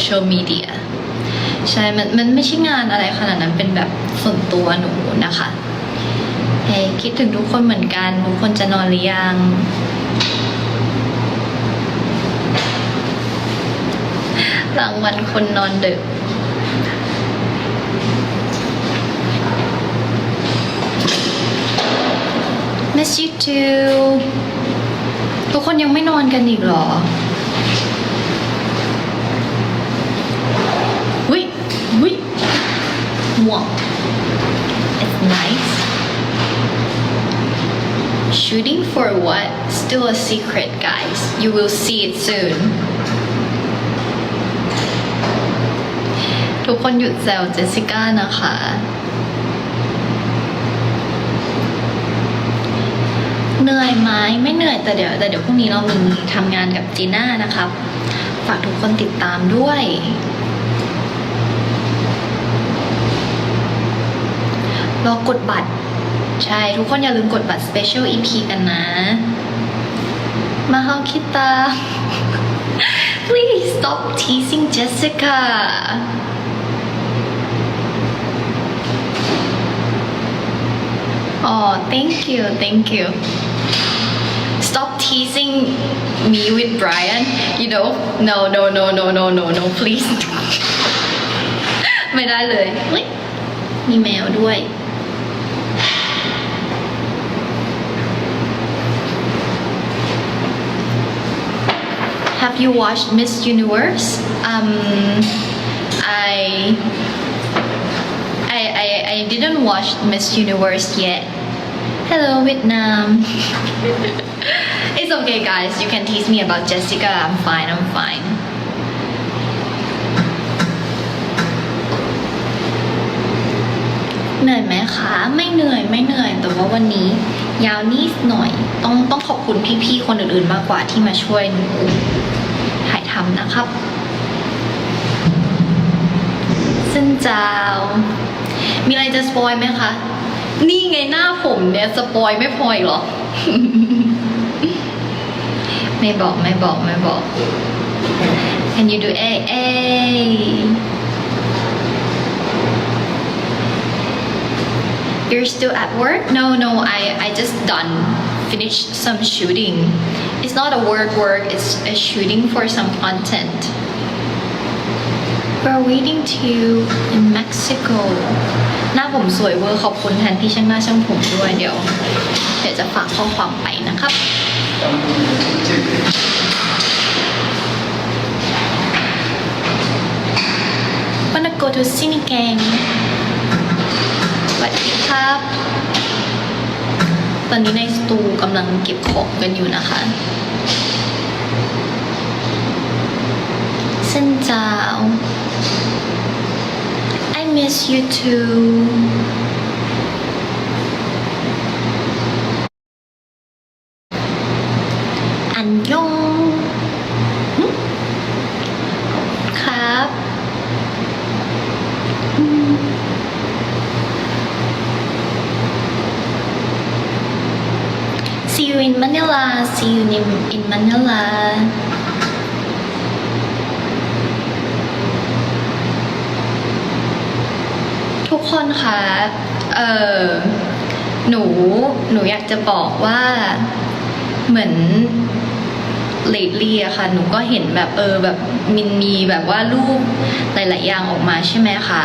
เชียลมีเดียใช่ มันมันไม่ใช่งานอะไรขนาดนั้นเป็นแบบส่วนตัวหนูนะคะเฮ้ยคิดถึงทุกคนเหมือนกัน ทุกคนจะนอนหรือยังหลังวันคนนอนดึก miss you too ทุกคนยังไม่นอนกันอีกเหรอ ม่วง it's nice shooting for what still a secret guys you will see it soon ทุกคนหยุดแซวเจสสิก้านะคะ เหนื่อยไหมไม่เหนื่อยแต่เดี๋ยว แต่เดี๋ยวพรุ่งนี้เรามีทำงานกับจีน่านะครับ ฝากทุกคนติดตามด้วย รอกดบัตร ใช่ ทุกคนอย่าลืมกดบัตร Special EP กันนะ มาเฮาคิตา Please stop teasing Jessica Oh thank you thank you Stop teasing me with Brian you know no no no no no no no please ไม่ได้เลย มีแมวด้วย Have you watched Miss Universe? Um, I, I, I, I didn't watch Miss Universe yet. Hello, Vietnam. it's okay, guys. You can tease me about Jessica. I'm fine. I'm fine. เหนื่อยไหมคะ ไม่เหนื่อย ไม่เหนื่อย แต่ว่าวันนี้ยาวนิดหน่อย ต้องต้องขอบคุณพี่ๆ คนอื่นๆ มากกว่าที่มาช่วยหนู ทำนะครับซึ่งจาว มีอะไรจะสปอยไหมคะ นี่ไงหน้าผมเนี่ยสปอยไม่พออีกหรอ ไม่บอกไม่บอกไม่บอก Can you do A A You're still at work? No, no, I, I just done finished some shooting. It's not a work work, it's a shooting for some content. We're waiting to you in Mexico. หน้าผมสวยเวอร์ขอบคุณแทนพี่ช่างหน้าช่างผมด้วยเดี๋ยวเดี๋ยวจะฝากข้อความไปนะครับ Wanna go to Cine Gang สวัสดีครับ ตอนนี้ในสตูกำลังเก็บของกันอยู่นะคะ เส้นจาว I miss you too See you in, in Manila. ทุกคนคะเออหนู หนูอยากจะบอกว่าเหมือนเลดลี่อะค่ะ หนูก็เห็นแบบเออแบบมินมีแบบว่ารูปหลาย ๆ อย่างออกมาใช่ไหมคะ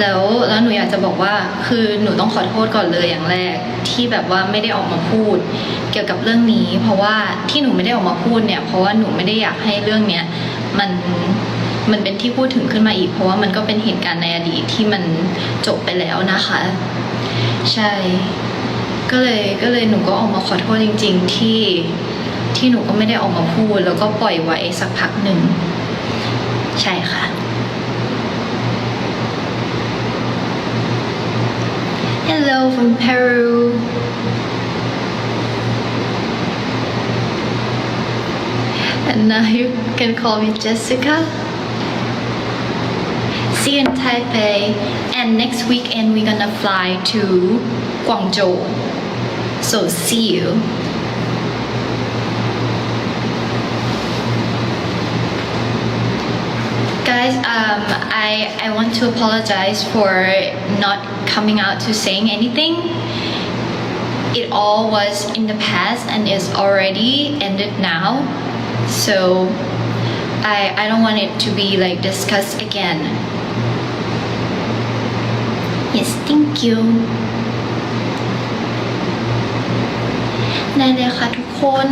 แล้วแล้วหนูอยากจะบอกว่าคือหนูต้องขอโทษก่อนเลยอย่างแรกที่แบบว่าไม่ได้ออกมาพูด เกี่ยวกับเรื่องนี้ เพราะว่าที่หนูไม่ได้ออกมาพูดเนี่ย เพราะว่าหนูไม่ได้อยากให้เรื่องเนี้ยมันมันเป็นที่พูดถึงขึ้นมาอีก เพราะว่ามันก็เป็นเหตุการณ์ในอดีตที่มันจบไปแล้วนะคะ ใช่ ก็เลยก็เลยหนูก็ออกมาขอโทษจริง ๆ ที่ที่หนูก็ไม่ได้ออกมาพูด แล้วก็ปล่อยไว้สักพักหนึ่งใช่ค่ะ Hello from Peru. And now you can call me Jessica. See you in Taipei. And next weekend we're gonna fly to Guangzhou. So see you I I want to apologize for not coming out to saying anything. It all was in the past and is already ended now. So I I don't want it to be like discussed again. Yes, thank you. ได้เลยค่ะทุกคน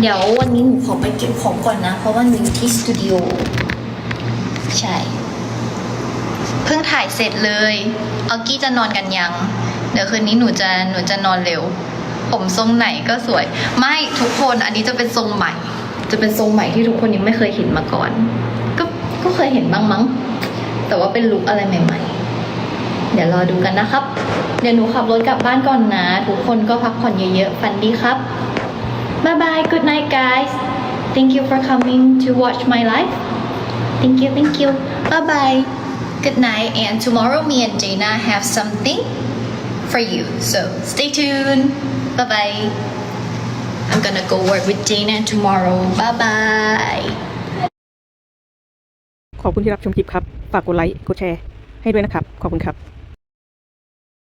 เดี๋ยววันนี้หนูขอไปเก็บของก่อนนะ เพราะว่าหนูอยู่ที่สตูดิโอ ใช่ เพิ่งถ่ายเสร็จเลยเอากี้จะนอนกันยัง เดี๋ยวคืนนี้หนูจะหนูจะนอนเร็ว ผมทรงไหนก็สวย ไม่ทุกคนอันนี้จะเป็นทรงใหม่ จะเป็นทรงใหม่ที่ทุกคนยังไม่เคยเห็นมาก่อน ก็ก็เคยเห็นบ้างมั้ง แต่ว่าเป็นลุคอะไรใหม่ ๆ เดี๋ยวรอดูกันนะครับ เดี๋ยวหนูขับรถกลับบ้านก่อนนะ ทุกคนก็พักผ่อนเยอะๆฝันดีครับ Bye bye. Good night, guys. Thank you for coming to watch my live. Thank you, thank you. Bye-bye. Good night. And tomorrow me and Dana have something for you. So stay tuned. Bye-bye. I'm gonna go work with Dana tomorrow. Bye-bye. ขอบคุณที่รับชมคลิปครับ